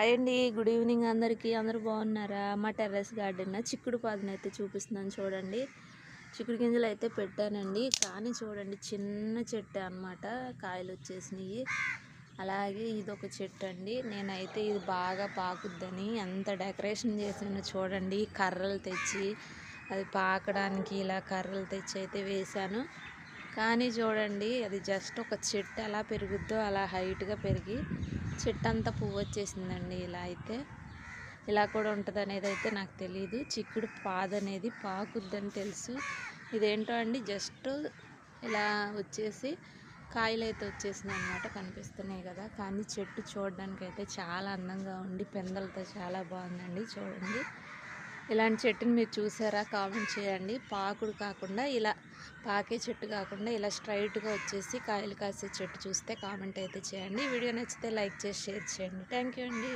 Hi అండి good evening అందరికీ. అందరూ బాగున్నారా? మా టెర్రస్ గార్డెన్? చిక్కుడు పాదును అయితే చూపిస్తున్నాను చూడండి. చిక్కుడు గింజలు అయితే పెట్టానండి. కానీ చూడండి చిన్న చెట్టు అన్నమాట. కాయలు వచ్చేసినాయి. అలాగే ఇది ఒక చెట్టు అండి నేనైతే ఇది బాగా పాకుద్దని ఎంత డెకరేషన్ చేసానో చూడండి. కర్రలు తెచ్చి అది పాకడానికి ఇలా కర్రలు తెచ్చి అయితే వేశాను. కానీ చూడండి అది జస్ట్ ఒక చెట్టు ఎలా పెరుగుద్దో అలా హైట్గా పెరిగి చెట్టు అంతా పువ్వు వచ్చేసిందండి. ఇలా అయితే ఇలా కూడా ఉంటుంది అనేది అయితే నాకు తెలియదు చిక్కుడు పాద అనేది పాకుద్దని తెలుసు. ఇదేంటో అండి జస్ట్ ఇలా వచ్చేసి కాయలు అయితే వచ్చేసినాయి అనమాట కనిపిస్తున్నాయి కదా. కానీ చెట్టు చూడడానికి అయితే చాలా అందంగా ఉండి పెందలతో చాలా బాగుందండి చూడండి. ఇలాంటి చెట్టుని మీరు చూసారా? కామెంట్ చేయండి. పాకుడు కాకుండా ఇలా పాకే చెట్టు కాకుండా ఇలా స్ట్రైట్గా వచ్చేసి కాయలు కాసే చెట్టు చూస్తే కామెంట్ అయితే చేయండి. వీడియో నచ్చితే లైక్ చేసి షేర్ చేయండి. థ్యాంక్ యూ అండి.